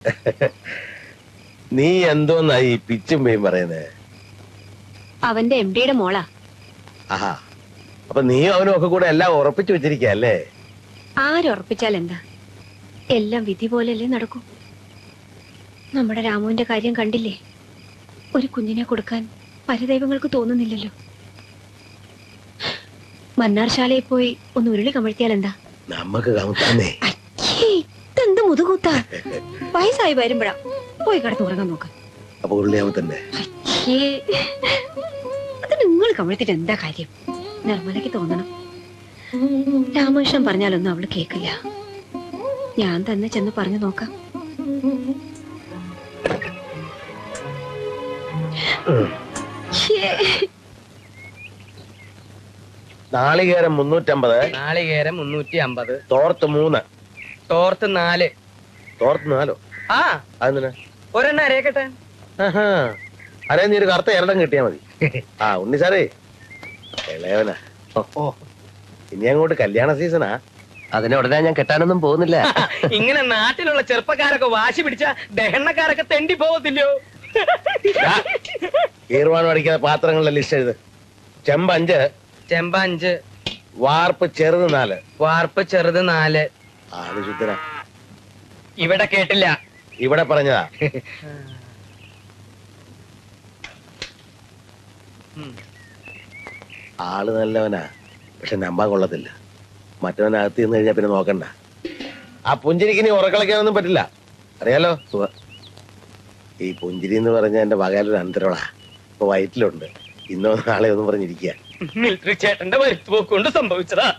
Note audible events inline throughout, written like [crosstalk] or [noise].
[laughs] നീ എന്തോന്നായി പിച്ചും പേയും പറയുന്നേ? അവന്റെ എം ഡിയുടെ മോളാ. ആഹാ. അപ്പൊ നീ അവനും ഒക്കെ കൂടെ എല്ലാം ഉറപ്പിച്ചു വെച്ചിരിക്കല്ലേ ആരുറപ്പിച്ചാൽ എന്താ? എല്ലാം വിധി പോലെയല്ലേ നടക്കൂ. നമ്മുടെ രാമുവിന്റെ കാര്യം കണ്ടില്ലേ? ഒരു കുഞ്ഞിനെ കൊടുക്കാൻ പരദൈവങ്ങൾക്ക് തോന്നുന്നില്ലല്ലോ. മന്നാർശാലയിൽ പോയി ഒന്ന് ഉരുളി കമഴ്ത്തിയാൽ എന്താ? നമുക്ക് കമത്താന്നേ മുതുകൂത്താ വയസ്സായി വരുമ്പോഴാ. പോയി കിടന്ന് ഉറങ്ങാൻ നോക്ക്. അപ്പൊ അയ്യേ. അത് നിങ്ങൾ കമഴ്ത്തിട്ട് എന്താ കാര്യം? നിർമ്മലയ്ക്ക് തോന്നണം. രാമകൃഷ്ണൻ പറഞ്ഞാലൊന്നും അവൾ കേക്കില്ല. ഞാൻ തന്നെ ചെന്ന് പറഞ്ഞു നോക്കാം. ഛേ, നാളികേരം മുന്നൂറ്റമ്പത്. നാളികേരം മുന്നൂറ്റി അമ്പത് തോർത്ത് മൂന്ന്. തോർത്ത് നാല്. തോർത്ത് നാലോ? ആ. അതെന്തിനാ? ഒരെണ്ണ അരയക്കട്ടെ. അരേ നീ ഒരു കറുത്ത എരടം കിട്ടിയാ മതി. [laughs] ആ ഉണ്ണി സാറേ. ഇളയവനാ. ഇനി അങ്ങോട്ട് കല്യാണ സീസണാ. അതിനെ ഉടനെ ഞാൻ കെട്ടാനൊന്നും പോകുന്നില്ല. [laughs] ഇങ്ങനെ നാട്ടിലുള്ള ചെറുപ്പക്കാരൊക്കെ വാശി പിടിച്ച ദഹണക്കാരൊക്കെ തെണ്ടി പോകത്തില്ലയോ? ഈർവാണം അടിക്കാത്ത പാത്രങ്ങളുടെ ലിസ്റ്റ് എഴുത്. ചെമ്പഞ്ച്. ചെമ്പഞ്ച്. വാർപ്പ് ചെറുത് നാല്. വാർപ്പ് ചെറുത് നാല്. ആ ശുദ്ധന. ഇവിടെ കേട്ടില്ല. ഇവിടെ പറഞ്ഞതാ. ഉം. ആൾ നല്ലവനാ പക്ഷെ നമ്പാൻ കൊള്ളത്തില്ല. മറ്റവനകത്ത് നിന്ന് കഴിഞ്ഞാ പിന്നെ നോക്കണ്ട. ആ പുഞ്ചിരിക്ക് ഇനി ഉറക്കളയ്ക്കാനൊന്നും പറ്റില്ല. അറിയാലോ? ഈ പുഞ്ചിരി എന്ന് പറഞ്ഞ എന്റെ വകയിലൊരു അന്തരവളാ. ഇപ്പൊ വയറ്റിലുണ്ട്. ഇന്നോ നാളെ ഒന്നും പറഞ്ഞിരിക്കുക. മിലിറ്ററി ചേട്ടന്റെ സംഭവിച്ചതാ.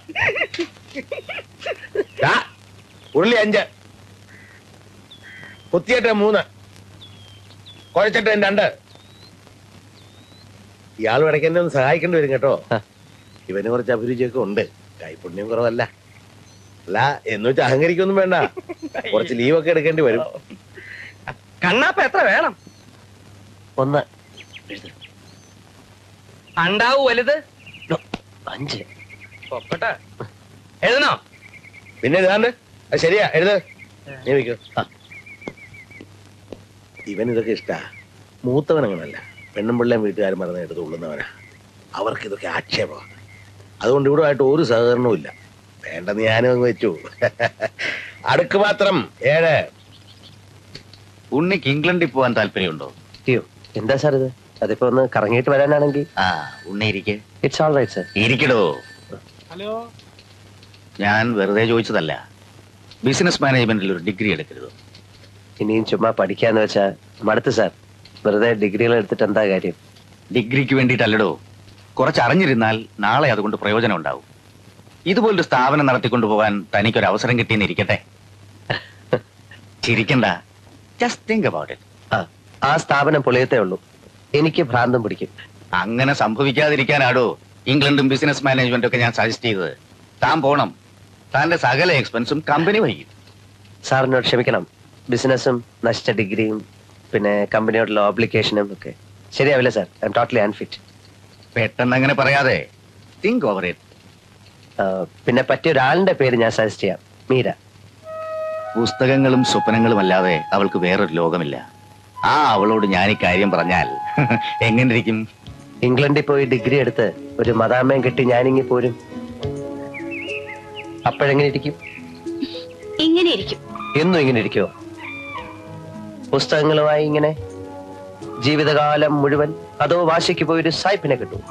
ഉള്ളി ഉരുളി അഞ്ച്. കുത്തിയട്ട മൂന്ന്. കുഴച്ചിട്ട് രണ്ട്. ഇയാൾ ഇടയ്ക്ക് എന്നെ ഒന്ന് സഹായിക്കേണ്ടി വരും കേട്ടോ. ഇവന് കുറച്ച് അഭിരുചിയൊക്കെ ഉണ്ട്. കൈപുണ്യം കുറവല്ല. അല്ല എന്ന് വെച്ചാൽ അഹങ്കരിക്കൊന്നും വേണ്ട. കുറച്ച് ലീവൊക്കെ എടുക്കേണ്ടി വരും. കണ്ണാപ്പ എത്ര വേണം? ഒന്ന്. അണ്ടാവു വലുത്? അഞ്ച്. പൊക്കട്ടെ. എഴുതണോ? പിന്നെ ഇതാണ്ട് അത് ശരിയാ എഴുത്. നീ വെക്കോ ഇവൻ ഇതൊക്കെ ഇഷ്ടാ. മൂത്തവൻ അങ്ങനല്ല പെണ്ണും പിള്ളേം വീട്ടുകാരും പറഞ്ഞ എടുത്ത് ഉള്ളുന്നവനാ. അവർക്ക് ഇതൊക്കെ ആക്ഷേപമാണ് അതുകൊണ്ട് ഇവിടെ ആയിട്ട് ഒരു സഹകരണവും ഇല്ല. വേണ്ടെന്ന് ഞാനും അങ്ങ് വെച്ചു. [laughs] അടുക്ക് മാത്രം ഏഴ്. ഉണ്ണിക്ക് ഇംഗ്ലണ്ടിൽ പോകാൻ താല്പര്യമുണ്ടോ? അയ്യോ എന്താ സാർ ഇത്? അതിപ്പോ ഒന്ന് കറങ്ങിയിട്ട് വരാനാണെങ്കിൽ? ആ ഉണ്ണി ഇരിക്കെ. ഇറ്റ്സ് ഓൾ റൈറ്റ് സാർ ഇരിക്കടോ. ഹലോ. ഞാൻ വെറുതെ ചോദിച്ചതല്ല. ബിസിനസ് മാനേജ്മെന്റിൽ ഒരു ഡിഗ്രി എടുക്കരുത്. ഇനിയും ചുമ്മാ പഠിക്കാന്ന് വെച്ചാ മടുത്ത് സാർ. വെറുതെ ഡിഗ്രികൾ എടുത്തിട്ട് എന്താ കാര്യം? ഡിഗ്രിക്ക് വേണ്ടിയിട്ടല്ലടോ. കുറച്ച് അറിഞ്ഞിരുന്നാൽ നാളെ അതുകൊണ്ട് പ്രയോജനം ഉണ്ടാവും ഇതുപോലൊരു സ്ഥാപനം നടത്തിക്കൊണ്ടു പോകാൻ തനിക്കൊരു അവസരം കിട്ടിയെന്ന് ഇരിക്കട്ടെ. ചിരിക്കണ്ട. ജസ്റ്റ് തിങ്ക് അബൌട്ട് ഇറ്റ് ആ ആ സ്ഥാപനം പൊളിയത്തേ ഉള്ളൂ. എനിക്ക് ഭ്രാന്തം പിടിക്കും. അങ്ങനെ സംഭവിക്കാതിരിക്കാനാടോ. ഇംഗ്ലണ്ടും ബിസിനസ് മാനേജ്മെന്റും ഒക്കെ ഞാൻ സജസ്റ്റ് ചെയ്തത്. താൻ പോണം. താന്റെ സകല എക്സ്പെൻസും കമ്പനി വഹിക്കും. സാറിനോട് ക്ഷമിക്കണം. ബിസിനസ്സും നശിച്ച ഡിഗ്രിയും പിന്നെ കമ്പനിയോടുള്ള ഓബ്ലിക്കേഷനും ഒക്കെ. ശരിയാവില്ല sir I M totally unfit പെട്ടെന്ന് അങ്ങനെ പറയാതെ തിങ്ക് ഓവർ ഇറ്റ് പിന്നെ പറ്റിയ ഒരാളിന്റെ പേര് ഞാൻ സജസ്റ്റ് ചെയ്യാം. മീര. പുസ്തകങ്ങളും സ്വപ്നങ്ങളും അല്ലാതെ അവൾക്ക് വേറൊരു ലോകമില്ല. ആ അവളോട് ഞാൻ ഈ കാര്യം പറഞ്ഞാൽ [laughs] എങ്ങനെ ഇരിക്കും ഇംഗ്ലണ്ടിൽ പോയി ഡിഗ്രി എടുത്ത് ഒരു മതാമയം കിട്ടി ഞാനിങ്ങി പോരും. അപ്പോഴെങ്ങനെ ഇരിക്കും? ഇങ്ങനെ ഇരിക്കും എന്നും ഇങ്ങനെ ഇരിക്കുമോ പുസ്തകങ്ങളുമായി ഇങ്ങനെ ജീവിതകാലം മുഴുവൻ അതോ വാശിക്ക് പോയി ഒരു സായിപ്പിനെ കിട്ടുമോ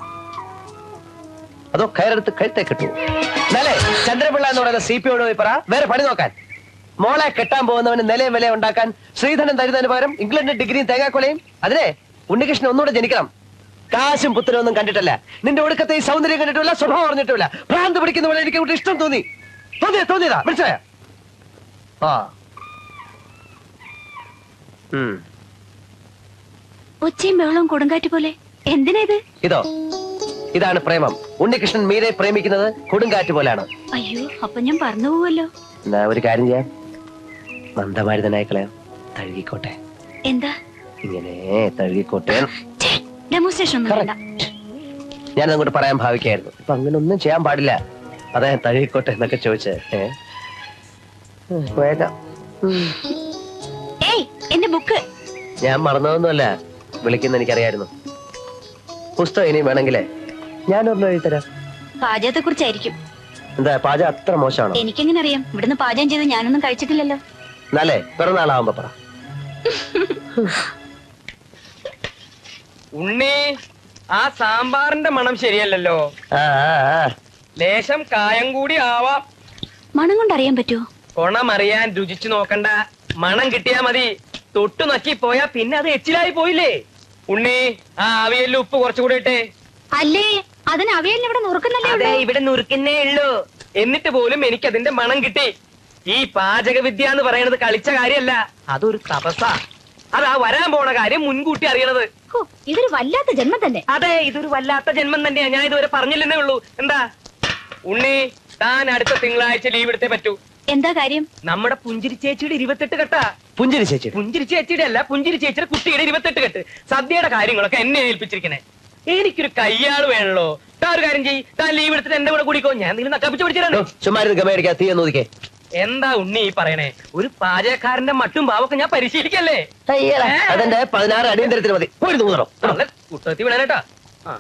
അതോ കയറെടുത്ത് കഴുത്തെ കിട്ടുമോ എന്നാലേ ചന്ദ്രപിള്ള എന്ന് പറയുന്ന സി പി പോയി പറ. വേറെ പണി നോക്കാൻ. മോളെ കെട്ടാൻ പോകുന്നവന് നിലയും വില ഉണ്ടാക്കാൻ ശ്രീധരൻ തരുന്നതിന് പകരം ഇംഗ്ലണ്ടിന് ഡിഗ്രിയും തേങ്ങാക്കൊലയും. അതിനെ ഉണ്ണികൃഷ്ണൻ ഒന്നുകൂടെ ജനിക്കണം. കാശും പുത്രനും ഒന്നും കണ്ടിട്ടല്ല. നിന്റെ ഒടുക്കത്തെ ഈ സൗന്ദര്യം കണ്ടിട്ടില്ല സ്വഭാവം അറിഞ്ഞിട്ടില്ല. ഭ്രാന്ത് പിടിക്കുന്ന പോലെ എനിക്ക് ഇഷ്ടം തോന്നി. തോന്നിയ തോന്നിയതാ. മനസ്സിലായ? ആ. ഒച്ചയും ബഹളവും കൊടുങ്കാറ്റ് പോലെ. എന്തിനാ ഇത്? ഇതോ. ഇതാണ് പ്രേമം. ഉണ്ണികൃഷ്ണൻ മീരെ പ്രേമിക്കുന്നത് കൊടുങ്കാറ്റ് പോലാണ്. അയ്യോ അപ്പൊ ഞാൻ പറഞ്ഞു പോവല്ലോ എന്നാ ഒരു കാര്യം ചെയ്യാം. മന്ദമാരുതനായി കളയാം തഴുകിക്കോട്ടെ. എന്താ? ഇങ്ങനെ തഴുകിക്കോട്ടെ. ഡെമോൺസ്ട്രേഷൻ ഒന്നും വേണ്ട. ഞാൻ അങ്ങോട്ട് പറയാൻ ഭാവിക്കായിരുന്നു. ഇപ്പൊ അങ്ങനെ ഒന്നും ചെയ്യാൻ പാടില്ല. അതാ ഞാൻ തഴുകിക്കോട്ടെ എന്നൊക്കെ ചോദിച്ചേ. ഏ? എന്റെ ബുക്ക്. ഞാൻ മറന്നതൊന്നുമല്ല വിളിക്കുന്ന എനിക്കറിയായിരുന്നു. പുസ്തകം ഇനി വേണമെങ്കിലേ ഞാൻ ഒന്ന് എഴുതിത്തരാം. പാചകത്തെ കുറിച്ചായിരിക്കും എന്താ പാചകം അത്ര മോശമാണോ? എനിക്കെങ്ങനെ അറിയാം ഇവിടുന്ന് പാചകം ചെയ്ത് ഞാനൊന്നും കഴിച്ചിട്ടില്ലല്ലോ. എന്നാലേ പിറന്നാളാവുമ്പോ പറ. ഉണ്ണി ആ സാമ്പാറിന്റെ മണം ശരിയല്ലല്ലോ. ആ, ആ, ആ. ലേശം കായം കൂടി ആവാം. മണം കൊണ്ട് അറിയാൻ പറ്റുമോ കൊണമറിയാൻ രുചിച്ചു നോക്കണ്ട. മണം കിട്ടിയാ മതി. തൊട്ടു നക്കി പോയാ പിന്നെ അത് എച്ചിലായി പോയില്ലേ? ഉണ്ണി ആ അവിയലിൽ ഉപ്പ് കുറച്ചുകൂടെ ഇട്ടേ. അല്ലേ? അതിന് അവയല്ല ഇവിടെ നുറുക്കുന്നല്ലേ അതെ ഇവിടെ നുറുക്കുന്നേ ഉള്ളൂ. എന്നിട്ട് പോലും എനിക്ക് അതിന്റെ മണം കിട്ടി. ഈ പാചക വിദ്യ എന്ന് പറയുന്നത് കളിച്ച കാര്യമല്ല അതൊരു തപസ അതാ വരാൻ പോണ കാര്യം മുൻകൂട്ടി അറിയണത്. ഇതൊരു വല്ലാത്ത ജന്മം തന്നെ. അതെ ഇതൊരു വല്ലാത്ത ജന്മം തന്നെയാ. ഞാൻ ഇതുവരെ പറഞ്ഞില്ലെന്നേ ഉള്ളൂ. എന്താ? ഉണ്ണി താൻ അടുത്ത തിങ്കളാഴ്ച ലീവ് എടുത്തേ പറ്റൂ. എന്താ കാര്യം? നമ്മുടെ പുഞ്ചിരി ചേച്ചിയുടെ ഇരുപത്തെട്ട് കെട്ടാ. പുഞ്ചിരി ചേച്ചി പുഞ്ചിരി ചേച്ചിയുടെ അല്ല പുഞ്ചിരി ചേച്ചിയുടെ കുട്ടിയുടെ ഇരുപത്തെട്ട് കെട്ട്. സദ്യയുടെ കാര്യങ്ങളൊക്കെ എന്നെ ഏൽപ്പിച്ചിരിക്കണേ. എനിക്കൊരു കയ്യാൾ വേണല്ലോ. താ ഒരു കാര്യം ചെയ്യ്. താൻ ലീവ് എടുത്തിട്ട് എന്റെ കൂടെ കൂടിക്കോ. ഞാൻ നിങ്ങൾ നക്കാപ്പിച്ച് പിടിച്ചിട്ടുണ്ടോ. ചുമ്മാ ഇരുന്ന് ഗമയടിക്കാ തീ എന്ന് ഒതുക്കേ. എന്താ ഉണ്ണി ഈ പറയണേ? ഒരു പാചകക്കാരന്റെ മട്ടും ഭാവൊക്കെ ഞാൻ പരിശീലിക്കല്ലേ? അതെന്റെ പതിനാറ് അടിയന്തരത്തിന് മതി. പോയി നൂറോ കുട്ടത്തി വിടാനേട്ടാ [laughs] ആ.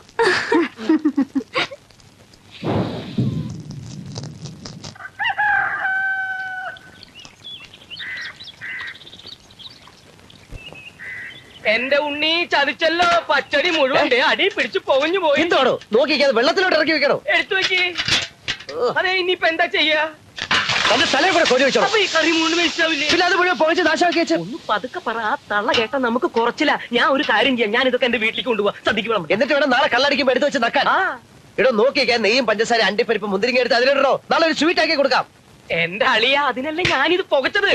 എന്റെ ഉണ്ണി ചതിച്ചല്ലോ. പച്ചടി മുഴുവൻ ദേ അടി പിടിച്ചു പോകഞ്ഞു പോയി. എന്തോടോ നോക്കിക്കാതെ വെള്ളത്തിലോട്ട് ഇറക്കി വെക്കണോ? എടുത്തു വെക്കി. അതെ ഇനിയിപ്പോ എന്താ ചെയ്യാ? തന്റെ കൂടെ കൊടി വെച്ചോ അപ്പൊ ഈ കറി മുഴുവൻ വേസ്റ്റാവില്ലേ? പിന്നെ അത് മുഴുവൻ പോയിച്ച് നാശമാക്കി വെച്ചു. ഒന്ന് പതുക്കെ പറ ആ തള്ള കേട്ടാ നമുക്ക് കുറച്ചില്ല ഞാൻ ഒരു കാര്യം ചെയ്യാം. ഞാൻ ഇതൊക്കെ എന്റെ വീട്ടിലേക്ക് കൊണ്ടുപോവാ. സദ്യക്ക് എന്നിട്ട് വേണം നാളെ കള്ളടിക്കുമ്പോ എടുത്ത് വെച്ച് നക്കാൻ. ആ. ഇടോ നോക്കിക്കാൻ നെയ്യും പഞ്ചസാര അണ്ടിപ്പരിപ്പ് മുന്തിരിങ്ങ എടുത്ത് അതിലിടണോ? നാളെ ഒരു സ്വീറ്റ് ആക്കി കൊടുക്കാം. എന്റെ അളിയ അതിനല്ലേ ഞാനിത് പുകച്ചത്?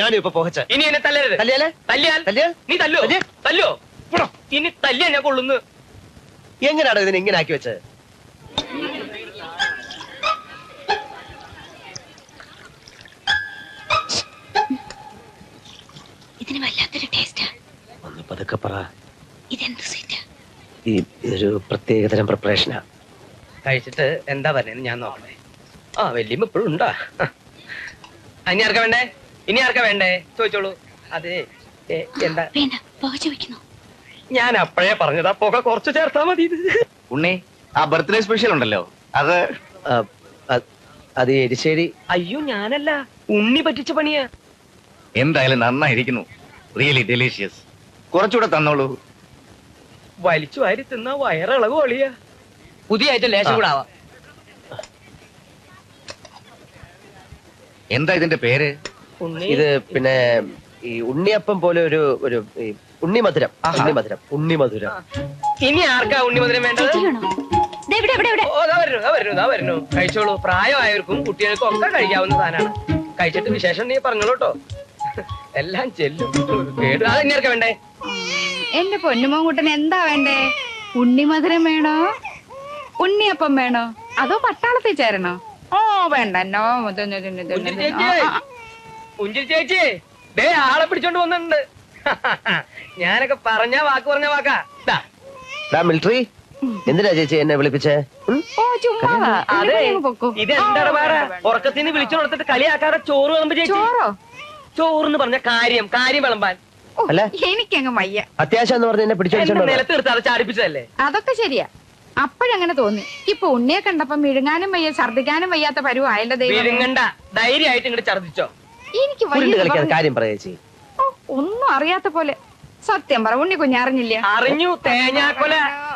ഞാനിപ്പോ പൊകച്ച. ഇനി എന്നെ തല്ലരുത്. തല്ലിയാലേ? തല്ലിയാൽ? തല്ലിയാൽ? നീ തല്ലോ? തല്ലോ. ഇനി തല്ലിയാ ഞാൻ കൊള്ളുന്നു. എങ്ങനെയാണോ ഇതിനെ ഇങ്ങനെ ആക്കി വെച്ചത് ഇതിന് വല്ലാത്തൊരു ടേസ്റ്റാ. ഒന്ന് പതുക്കെ പറ. ഇതെന്ത് സ്വീറ്റാ ഈ ഇതൊരു പ്രത്യേകതരം പ്രിപ്പറേഷനാ കഴിച്ചിട്ട് എന്താ പറയുന്നത് ഞാൻ നോക്കണേ ആ വല്യമ്മ ഇപ്പോഴും ഉണ്ടാ. ഇനി ആർക്കാ വേണ്ടേ? ഇനി ആർക്കാ വേണ്ടേ? ചോദിച്ചോളൂ. അതെ എന്താ? വേണ്ട. പുക ചോദിക്കുന്നു. ഞാൻ അപ്പോഴേ പറഞ്ഞതാ. പുക കുറച്ച് ചേർത്താ മതി. ഇത്. ഉണ്ണി ആ ബർത്ത്ഡേ സ്പെഷ്യൽ ഉണ്ടല്ലോ. അത് അത്- എരിശ്ശേരി അയ്യോ ഞാനല്ല. ഉണ്ണി പറ്റിച്ച പണിയാ. എന്തായാലും നന്നായിരിക്കുന്നു. റിയലി ഡെലീഷ്യസ് കുറച്ചുകൂടെ തന്നോളൂ. വലിച്ചു വാരി തിന്ന വയറിളവ് ഒളിയാ പുതിയ ഐറ്റം ലേശം കൂടെ ആവാം. എന്താ ഇതിന്റെ പേര്? ഉണ്ണി ഇത് പിന്നെ ഈ ഉണ്ണിയപ്പം പോലെ ഒരു ഒരു ഈ ഉണ്ണിമധുരം ഉണ്ണിമധുരം ഉണ്ണിമധുരം. ഇനി ആർക്കാ ഉണ്ണി മധുരം വേണ്ടത് ദേ ഇവിടെ ഇവിടെ ഇവിടെ. ഓ ദാ വരുന്നു ദാ വരുന്നു ദാ വരുന്നു. കഴിച്ചോളൂ. പ്രായമായവർക്കും കുട്ടികൾക്കും ഒക്കെ കഴിക്കാവുന്ന സാധനമാണ്. കഴിച്ചിട്ട് വിശേഷം നീ പറഞ്ഞോളൂ കേട്ടോ. എല്ലാം ചെല്ലും. കേട്ടു. അത് ഇനി ആർക്കാ വേണ്ടേ? എന്റെ പൊന്നുമോങ്കുട്ടൻ എന്താ വേണ്ടേ? ഉണ്ണിമധുരം വേണോ? ഉണ്ണിയപ്പം വേണോ? അതോ പട്ടാളത്തിൽ ചേരണോ? ഓ വേണ്ട. നോ. ചേച്ചി. ആ, ആ, പുഞ്ചിരി ചേച്ചി. ദേ ആളെ പിടിച്ചോണ്ട് വന്നിട്ടുണ്ട്. [laughs] ഞാനൊക്കെ പറഞ്ഞ വാക്ക് പറഞ്ഞ വാക്കാ. ദാ, മിലിറ്ററി എന്തിനാ ചേച്ചി എന്നെ വിളിപ്പിച്ചേ? ഉം? ഓ ചുമ്മാ. അതെ പൊക്കോ. ഇത് എന്താണ് വേറെ വേണ്ട, വേണ്ട. ഉറക്കത്തിന് വിളിച്ചു കൊടുത്തിട്ട് കളിയാക്കാതെ ചോറ് വിളമ്പ് ചേച്ചി. ചോറോ? ചോറെന്ന് പറഞ്ഞ കാര്യം കാര്യം വിളമ്പാൻ. ഓ, അല്ല. എനിക്കങ്ങ് വയ്യ. അത്യാവശ്യം എന്ന് പറഞ്ഞ് എന്നെ പിടിച്ചു എന്റെ നിലത്ത് എടുത്ത് അത് ചാടിപ്പിച്ചതല്ലേ? അതൊക്കെ ശരിയാ. അപ്പോഴങ്ങനെ തോന്നി. ഇപ്പൊ ഉണ്ണിയെ കണ്ടപ്പം മിഴുങ്ങാനും വയ്യ ഛർദിക്കാനും വയ്യാത്ത പരുവായല്ലോ ദൈവം വിരുങ്ങണ്ട ധൈര്യമായിട്ട് ഇങ്ങോട്ട് ഛർദിച്ചോ എനിക്ക് ഉരുണ്ട് കളിക്കാതെ കാര്യം പറയാ ചേച്ചി. ഓ, ഒന്നും അറിയാത്ത പോലെ. സത്യം പറ ഉണ്ണി കുഞ്ഞറിഞ്ഞില്ല? അറിഞ്ഞു തേങ്ങാക്കൊല.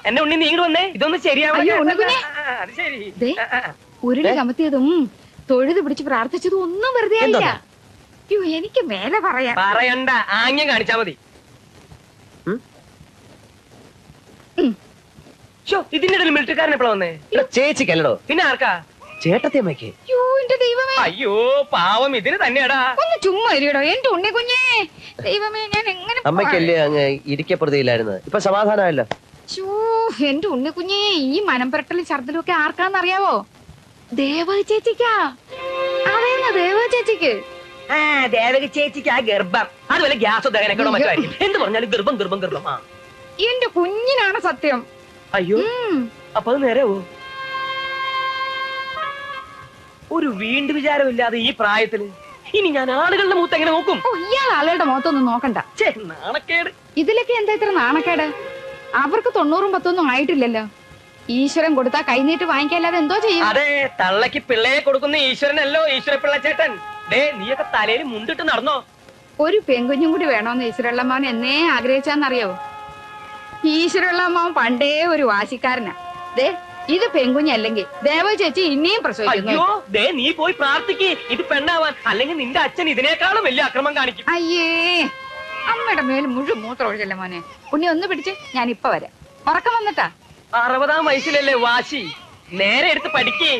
എന്റെ ഉണ്ണി നീങ്ങി വന്നേ. ഇതൊന്നും ശരിയാവില്ല അയ്യോ, ഉണ്ണിക്കുഞ്ഞെ. അത് ശരി. ദേ. ആ, ആ. ഉരുളി കമത്തിയതും തൊഴുത് പിടിച്ച് പ്രാർത്ഥിച്ചതും ഒന്നും വെറുതെ ആയില്ല. എന്തോന്നാ? അയ്യോ എനിക്ക് മേലെ പറയാം. പറയണ്ട. ആംഗ്യം കാണിച്ചാ മതി. ഉം? ഇതിന്റെ ഇടയിൽ മിലിറ്ററിക്കാരൻ എപ്പോഴാ വന്നേ? ചേച്ചിക്കല്ലടോ. പിന്നെ ആർക്കാ? ചേട്ടത്തി അമ്മയ്ക്ക്. അയ്യോ എന്റെ ദൈവമേ. അയ്യോ പാവം ഇതിന് തന്നെയാടാ. ഒന്ന് ചുമ്മാ ഇരിക്കടോ എന്റെ ഉണ്ണി കുഞ്ഞേ. ദൈവമേ ഞാൻ എങ്ങനെ അമ്മയ്ക്കല്ലേ അങ്ങ് ഇരിക്കപ്പെടുത്തിയില്ലായിരുന്നു ഇപ്പൊ സമാധാനമല്ലോ എന്റെ ഉണ്ണി കുഞ്ഞേ ഈ മനം പുരട്ടലും ഛർദിലും ഒക്കെ ആർക്കാന്നറിയാവോ ദേവ ചേച്ചിക്കാ. അതേന്ന് ദേവ ചേച്ചിക്ക്? ആ ദേവക ചേച്ചിക്ക് ആ ഗർഭം. അതുപോലെ ഗ്യാസ് ദഹനക്കണോ മറ്റോ എന്ത് പറഞ്ഞാലും ഗർഭം ഗർഭം ഗർഭം. ആ. എന്റെ കുഞ്ഞിനാണ് സത്യം. അയ്യോ. അപ്പൊ അത് നേരവോ ഒരു വീണ്ടും വിചാരമില്ലാതെ ഈ പ്രായത്തിൽ ഇനി ഞാൻ ആളുകളുടെ മൂത്ത് എങ്ങനെ നോക്കും? ഓ ഇയാൾ ആളുകളുടെ മുഖത്തൊന്നും നോക്കണ്ട. ഛേ, നാണക്കേട്. ഇതിലൊക്കെ എന്താ ഇത്ര നാണക്കേട്? അവർക്ക് തൊണ്ണൂറും പത്തൊന്നും ആയിട്ടില്ലല്ലോ. ഈശ്വരൻ കൊടുത്താ കൈനീട്ട് വാങ്ങിക്കല്ലാതെ എന്തോ ചെയ്യും? അതെ തള്ളക്ക് പിള്ളയെ കൊടുക്കുന്ന ഈശ്വരനല്ലോ ഈശ്വര പിള്ളച്ചേട്ടൻ ഡേ നീയൊക്കെ തലയിൽ മുണ്ടിട്ട് നടന്നോ? ഒരു പെൺകുഞ്ഞും കൂടി വേണോന്ന് ഈശ്വരള്ളമ്മാവൻ എന്നേ ആഗ്രഹിച്ചാന്നറിയോ ഈശ്വരള്ളമ്മാവൻ പണ്ടേ ഒരു വാശിക്കാരനാ. ദേ ഇത് പെൺകുഞ്ഞല്ലെങ്കിൽ ദേവ ചേച്ചി ഇനിയും പ്രസവിക്കുന്നു. അയ്യോ ദേ നീ പോയി പ്രാർത്ഥിക്ക്. ഇത് പെണ്ണാവാൻ അല്ലെങ്കിൽ നിന്റെ അച്ഛൻ ഇതിനേക്കാളും വലിയ അക്രമം കാണിക്കും. അയ്യേ അമ്മയുടെ മേൽ മുഴുവൻ മൂത്ര ഒഴിച്ചല്ലേ മോനെ. ഉണ്ണി ഒന്ന് പിടിച്ച് ഞാൻ ഇപ്പൊ വരാം. ഉറക്കം വന്നിട്ടാ? അറുപതാം വയസ്സിലല്ലേ വാശി. നേരെ എടുത്ത് പഠിക്കേ.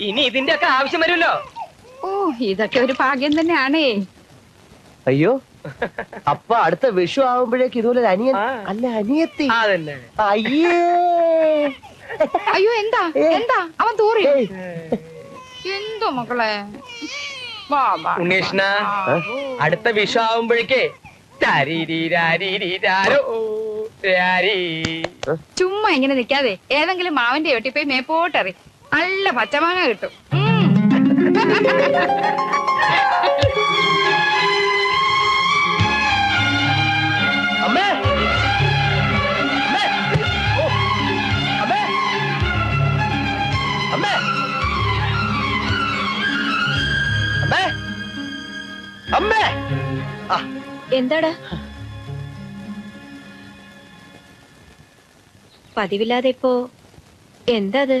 ഇനി ഇതിന്റെ ഒക്കെ ആവശ്യം വരുമല്ലോ. ഓ ഇതൊക്കെ ഒരു ഭാഗ്യം തന്നെയാണേ. അയ്യോ അപ്പൊ അടുത്ത വിഷു ആവുമ്പോഴേക്ക് ഇതുപോലെ ഒരു അനിയൻ അല്ല അനിയത്തി. അതന്നെ. അയ്യേ. അയ്യോ എന്താ? എന്താ? അവൻ തൂറി. എന്തോ മക്കളെ? വാ, വാ, ഉണ്ണീഷ്ണ വാ. അടുത്ത വിഷു ആവുമ്പോഴേക്കേ. ചുമ്മാ ഇങ്ങനെ നിക്കാതെ ഏതെങ്കിലും മാവിന്റെ ഒട്ടി പോയി മേപ്പോട്ടെറി. നല്ല പച്ചമാങ്ങ കിട്ടും. ഉം. അമ്മേ! എന്താടാ? പതിവില്ലാതെ ഇപ്പോ എന്താ അത്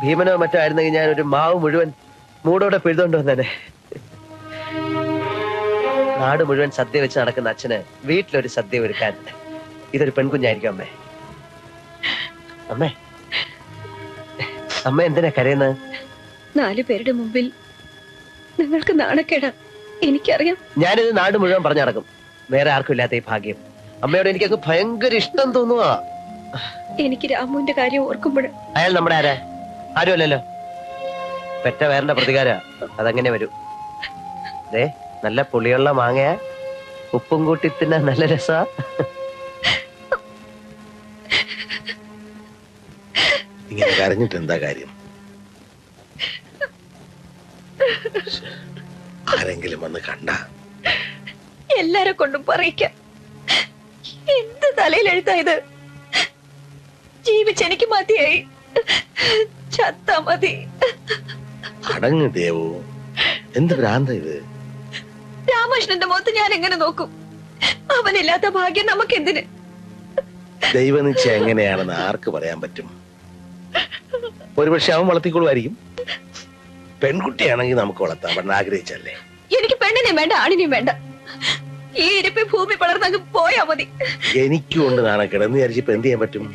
ഭീമനോ മറ്റോ ആയിരുന്നെങ്കിൽ ഞാൻ ഒരു മാവ് മുഴുവൻ മൂടോടെ പിഴുതോണ്ട് വന്നേനെ. നാട് മുഴുവൻ സദ്യ വെച്ച് നടക്കുന്ന അച്ഛന് വീട്ടിലൊരു സദ്യ ഒരുക്കാൻ. ഇതൊരു പെൺകുഞ്ഞായിരിക്കും അമ്മേ. അമ്മേ. അമ്മ എന്തിനാ കരയുന്നത് നാലു പേരുടെ മുമ്പിൽ നിങ്ങൾക്ക് നാണക്കേടാ. എനിക്കറിയാം. ഞാനിത് നാട് മുഴുവൻ പറഞ്ഞു നടക്കും. വേറെ ആർക്കും ഇല്ലാത്ത ഈ ഭാഗ്യം. അമ്മയോട് എനിക്ക് ഭയങ്കര ഇഷ്ടം തോന്നുക എനിക്ക് രാമുവിന്റെ കാര്യം ഓർക്കുമ്പോൾ അയാൾ നമ്മുടെ ആരാ? ആരും അല്ലല്ലോ പെറ്റ വേറെ പ്രതികാര. അതങ്ങനെ വരും. ദേ നല്ല പുളിയുള്ള മാങ്ങ ഉപ്പും കൂട്ടി തിന്നാൻ നല്ല രസ. ഇങ്ങനെ കരഞ്ഞിട്ട് എന്താ കാര്യം? ആരെങ്കിലും വന്ന് കണ്ട? എല്ലാരെ കൊണ്ടും പറയിക്കാം. എന്ത് തലയിൽ എഴുത്താ ഇത് ജീവിച്ചെനിക്ക് മതിയായി. ചത്താ മതി. അടങ്ങ് ദേവു. എന്ത് ഭ്രാന്ത ഇത്? രാമകൃഷ്ണന്റെ മുഖത്ത് ഞാൻ എങ്ങനെ നോക്കും? അവനില്ലാത്ത ഭാഗ്യം നമുക്ക് എന്തിന് ദൈവനിച്ച എങ്ങനെയാണെന്ന് ആർക്ക് പറയാൻ പറ്റും? ഒരുപക്ഷെ അവൻ വളർത്തിക്കൊള്ളുമായിരിക്കും. പെൺകുട്ടിയാണെങ്കിൽ നമുക്ക് വളർത്താൻ പെണ്ണ് ആഗ്രഹിച്ചല്ലേ? എനിക്ക് പെണ്ണിനെയും വേണ്ട ആണിനെയും വേണ്ട. ഈ ഇരിപ്പി ഭൂമി പളർന്നങ്ങ് പോയാ മതി. എനിക്കും ഉണ്ട് നാണക്കേട്. എന്ന് എന്ത് ചെയ്യാൻ പറ്റും?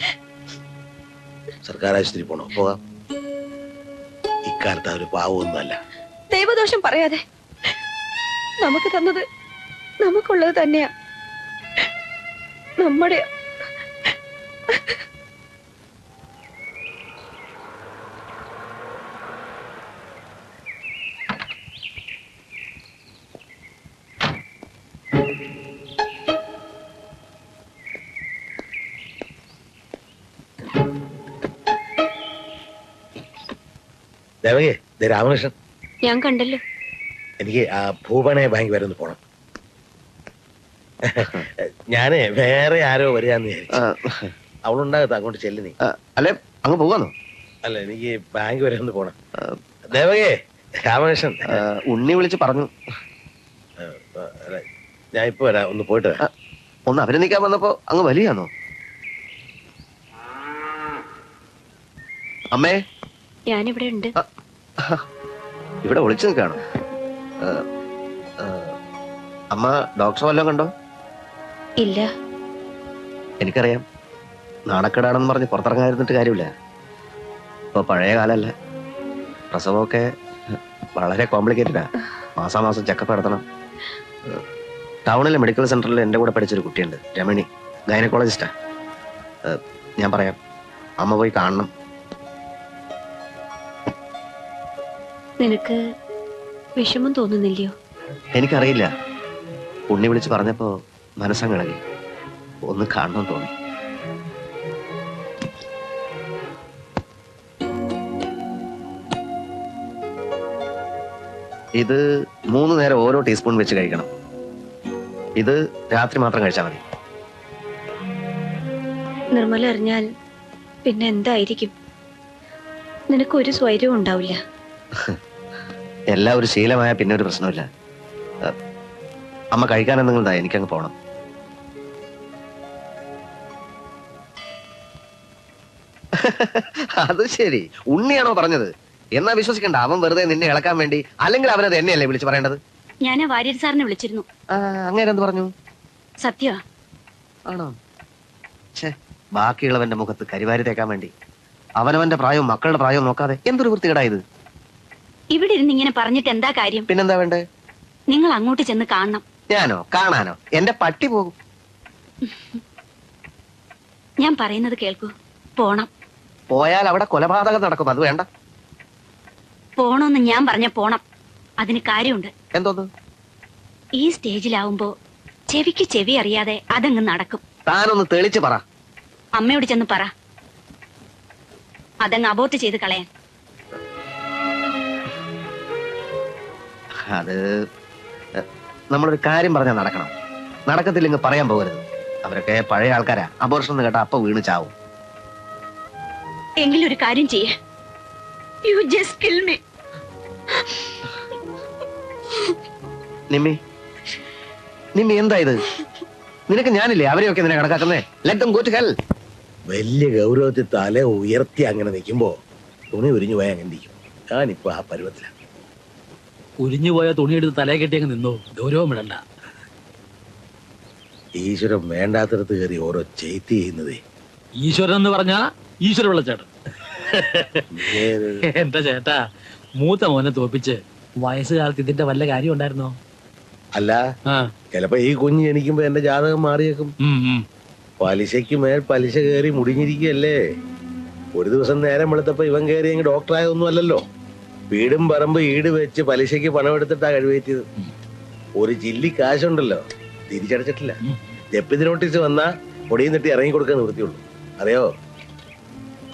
സർക്കാർ ആശുപത്രി പോണോ? പോകാം. ഇക്കാലത്ത് അവർ പാവമൊന്നുമല്ല ദൈവദോഷം പറയാതെ. നമുക്ക് തന്നത് നമുക്കുള്ളത് തന്നെയാ. നമ്മുടെ രാമകൃഷ്ണൻ. ഞാൻ കണ്ടല്ലോ. എനിക്ക് ആ ഭൂപണയ ബാങ്ക് വരെ ഒന്ന് പോണം. ഞാനേ വേറെ ആരോ വരികയെന്ന് വിചാരിച്ചു. അവളുണ്ടാകത്ത അങ്ങോട്ട് ചെല്ലു നീ. അല്ലെ? അങ്ങ് പോകാന്നോ? അല്ല എനിക്ക് ബാങ്ക് വരെ ഒന്ന് പോണം ദേവകേ രാമകൃഷ്ണൻ. ഉണ്ണി വിളിച്ച് പറഞ്ഞു. അല്ല, ഞാൻ ഇപ്പൊ വരാം. ഒന്ന് പോയിട്ട് വരാം. ഒന്ന് അഭിനന്ദിക്കാൻ വന്നപ്പോ അങ്ങ് വലിയാന്നോ? അമ്മേ. ഞാനിവിടെ ഉണ്ട്. ഇവിടെ ഒളിച്ചു നിൽക്കാണോ അമ്മ ഡോക്ടർ വല്ലതും കണ്ടോ? ഇല്ല. എനിക്കറിയാം. നാണക്കേടാണെന്ന് പറഞ്ഞ് പുറത്തിറങ്ങാതിരുന്നിട്ട് കാര്യമില്ല. ഇപ്പൊ പഴയ കാലല്ല. പ്രസവമൊക്കെ വളരെ കോംപ്ലിക്കേറ്റഡാ മാസാമാസം ചെക്കപ്പ് നടത്തണം. ടൗണിലെ മെഡിക്കൽ സെന്ററിൽ എന്റെ കൂടെ പഠിച്ചൊരു കുട്ടിയുണ്ട് രമണി. ഗൈനക്കോളജിസ്റ്റാ. ഞാൻ പറയാം. അമ്മ പോയി കാണണം. നിനക്ക് വിഷമം തോന്നുന്നില്ലയോ? എനിക്കറിയില്ല. ഉണ്ണി വിളിച്ച് പറഞ്ഞപ്പോ മനസ്സങ്ങളകി ഒന്ന് കാണണം തോന്നി. ഇത് മൂന്ന് നേരം ഓരോ ടീസ്പൂൺ വെച്ച് കഴിക്കണം. ഇത് രാത്രി മാത്രം കഴിച്ചാൽ മതി. നിർമ്മല അറിഞ്ഞാൽ പിന്നെ എന്തായിരിക്കും? നിനക്ക് ഒരു സ്വൈര്യവും ഉണ്ടാവില്ല. [laughs] എല്ലാം ഒരു ശീലമായ പിന്നെ ഒരു പ്രശ്നമില്ല അമ്മ കഴിക്കാൻ എന്തെങ്കിലും താ എനിക്കങ്ങ് പോകണം അത് ശരി. ഉണ്ണിയാണോ പറഞ്ഞത്? എന്നാ വിശ്വസിക്കണ്ട. അവൻ വെറുതെ നിന്നെ ഇളക്കാൻ വേണ്ടി അല്ലെങ്കിൽ അവനത് എന്നെയല്ലേ വിളിച്ചു പറയേണ്ടത്? ഞാൻ വാര്യർ സാറിനെ വിളിച്ചിരുന്നു. അങ്ങനെ എന്ത് പറഞ്ഞു? സത്യ. ആണോ? ഛേ ബാക്കിയുള്ളവന്റെ മുഖത്ത് കരിവാരി തേക്കാൻ വേണ്ടി. അവനവന്റെ പ്രായവും മക്കളുടെ പ്രായവും നോക്കാതെ എന്തൊരു വൃത്തികേടാ ഇത്? ഇവിടെ ഇരുന്ന് ഇങ്ങനെ പറഞ്ഞിട്ട് എന്താ കാര്യം? പിന്നെന്താ വേണ്ടേ? നിങ്ങൾ അങ്ങോട്ട് ചെന്ന് കാണണം. ഞാനോ? കാണാനോ? എന്റെ പട്ടി പോകും. ഞാൻ പറയുന്നത് കേൾക്കൂ. പോണം. പോയാൽ അവിടെ കൊലപാതകം നടക്കും. അത് വേണ്ട. പോണോന്ന് ഞാൻ പറഞ്ഞ പോണം. അതിന് കാര്യമുണ്ട്. എന്തോന്ന്? ഈ സ്റ്റേജിലാവുമ്പോ ചെവിക്ക് ചെവി അറിയാതെ അതങ്ങ് നടക്കും. താനൊന്ന് തെളിച്ച് പറ. അമ്മയോട് ചെന്ന് പറ. അതങ്ങ് അബോർട്ട് ചെയ്ത് കളയാൻ. അത് നമ്മളൊരു കാര്യം പറഞ്ഞാൽ നടക്കണം. നടക്കത്തില്ലെങ്കിൽ പറയാൻ പോകരുത്. അവരൊക്കെ പഴയ ആൾക്കാരാ. അബോർഷൻ എന്ന് കേട്ടാ അപ്പൊ വീണ് ചാവും. എങ്കിലൊരു കാര്യം ചെയ്യേ. You just kill me Nimmi Nimmi എന്താ ഇത്? നിനക്ക് ഞാനില്ലേ? അവരെയൊക്കെ നിന്നെ കണക്കാക്കുന്നേ? ലെറ്റ് ഗോ ടു ഹെൽ വലിയ ഗൗരവത്തിൽ തല ഉയർത്തി അങ്ങനെ നിൽക്കുമ്പോ തുണി ഉരിഞ്ഞു പോയാൽ അങ്ങനെ ഇരിക്കും. ഞാനിപ്പോ ആ പരുവത്തിലാണ് ഉരിഞ്ഞുപോയ തുണിയെടുത്ത് തലയെ കെട്ടി അങ്ങ് നിന്നു. ഗൗരവം വിടണ്ട ഈശ്വരൻ വേണ്ടാത്തടത്ത് കയറി ഓരോ ചെയ്ത്തി ചെയ്യുന്നതേ. ഈശ്വരൻ എന്ന് പറഞ്ഞാ ഈശ്വര വെള്ളച്ചേട്ടൻ ഏത്? എന്റെ ചേട്ടാ മൂത്ത മോനെ തോപ്പിച്ച് വയസ്സുകാലത്ത് ഇതിന്റെ വല്ല കാര്യം ഉണ്ടായിരുന്നോ? അല്ല ചിലപ്പോ ഈ കുഞ്ഞ് ജനിക്കുമ്പോ എന്റെ ജാതകം മാറിയേക്കും. പലിശയ്ക്ക് മേൽ പലിശ കയറി മുടിഞ്ഞിരിക്കുകയല്ലേ? ഒരു ദിവസം നേരം വെളുത്തപ്പോ ഇവൻ കയറി ഡോക്ടറായ ഒന്നും അല്ലല്ലോ. വീടും പറമ്പ് ഈട് വെച്ച് പലിശയ്ക്ക് പണം എടുത്തിട്ടാ കഴിവേറ്റിയത് ഒരു ജില്ലി കാശുണ്ടല്ലോ. തിരിച്ചടച്ചിട്ടില്ല. ജപ്തി നോട്ടീസ് വന്നാ പൊടിയും തട്ടി ഇറങ്ങി കൊടുക്കാൻ നിവൃത്തിയുള്ളൂ. അറിയോ?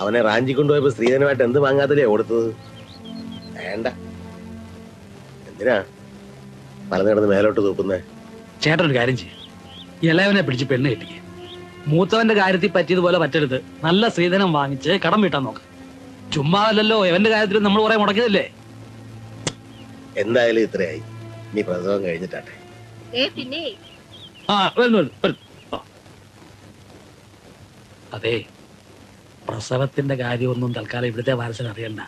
അവനെ റാഞ്ചി കൊണ്ടുപോയപ്പോ സ്ത്രീധനമായിട്ട് എന്ത് വാങ്ങാത്തല്ലേ കൊടുത്തത്? വേണ്ട. എന്തിനാ? മലന്ന് കിടന്ന് മേലോട്ട് തൂക്കുന്നേ. ചേട്ടൻ ഒരു കാര്യം ചെയ്യും. ഇളയവനെ പിടിച്ച് പെണ്ണ് കെട്ടിക്ക്. മൂത്തവന്റെ കാര്യത്തിൽ പറ്റിയതുപോലെ പറ്റരുത്. നല്ല സ്ത്രീധനം വാങ്ങിച്ച് കടം വീട്ടാൻ നോക്കാം. ചുമ്മാ അല്ലല്ലോ എവന്റെ കാര്യത്തിൽ നമ്മൾ കുറെ മുടക്കിയതല്ലേ? എന്തായാലും ഇത്രയായി. നീ പ്രസവം കഴിഞ്ഞിട്ടാട്ടെ. പിന്നെ? ആ വരുന്നു വരുന്നു, വരുന്നു ആ. അതെ പ്രസവത്തിന്റെ കാര്യമൊന്നും തൽക്കാലം ഇവിടുത്തെ വാരസൻ അറിയണ്ട.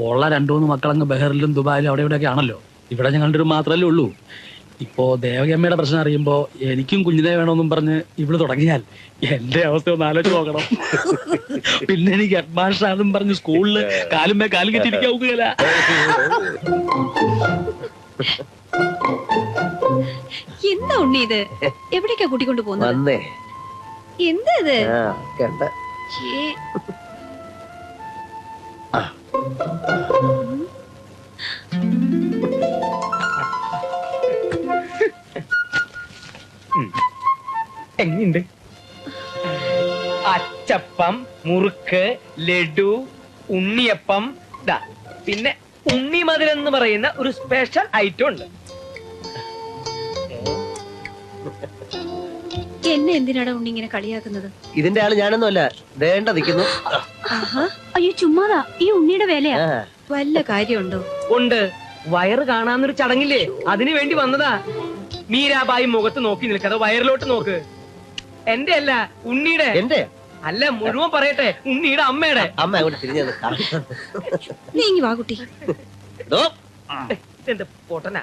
ഉള്ള രണ്ടു മൂന്ന് മക്കളങ്ങ് ബഹറിലും ദുബായിലും അവിടെ ഇവിടെയൊക്കെ ആണല്ലോ. ഇവിടെ ഞങ്ങളുടെ ഒരു മാത്രമല്ലേ ഉള്ളൂ. ഇപ്പോ ദേവകമ്മയുടെ പ്രശ്നം അറിയുമ്പോ എനിക്കും കുഞ്ഞിനെ വേണമെന്നും പറഞ്ഞ് ഇവിടെ തുടങ്ങിയാൽ എന്റെ അവസ്ഥ ഒന്ന് ആലോചിച്ച് നോക്കണം. പിന്നെ എനിക്ക് ഹെഡ് മാസ്റ്റർ ആണെന്നും പറഞ്ഞ് സ്കൂളിൽ കാലുമേ കാലും കെട്ടിരിക്കാവുകയില്ല എന്താ ഉണ്ണി ഇത്? എവിടേക്കാ കൂട്ടിക്കൊണ്ട് പോകുന്നത്? വന്നേ. എന്താ ഇത്? എങ്ങനെയുണ്ട്? അച്ചപ്പം മുറുക്ക് ലഡു ഉണ്ണിയപ്പം. ദാ പിന്നെ ഉണ്ണി ഉണ്ണിമതിൽ എന്ന് പറയുന്ന ഒരു സ്പെഷ്യൽ ഐറ്റം ഉണ്ട്. എന്നെ എന്തിനാടാ ഉണ്ണി ഇങ്ങനെ കളിയാക്കുന്നത്? ഇതിന്റെ ആൾ ഞാനൊന്നുമല്ല വേണ്ട നിൽക്കുന്നു ആഹാ അയ്യോ ചുമ്മാതാ. ഈ ഉണ്ണിയുടെ വേലയാ. വല്ല കാര്യമുണ്ടോ? ഉണ്ട്. വയറ് കാണാന്നൊരു ചടങ്ങില്ലേ? അതിനു വേണ്ടി വന്നതാ. മീരാബായി മുഖത്ത് നോക്കി നിൽക്കാതെ വയറിലോട്ട് നോക്ക്. എന്റെ അല്ല ഉണ്ണിയുടെ. എന്റെ? അല്ല മുഴുവൻ പറയട്ടെ ഉണ്ണിയുടെ അമ്മയുടെ. അമ്മ അങ്ങോട്ട് തിരിഞ്ഞു നീ ഇങ്ങി വാ കുട്ടി. എന്റെ പൊട്ടനാ?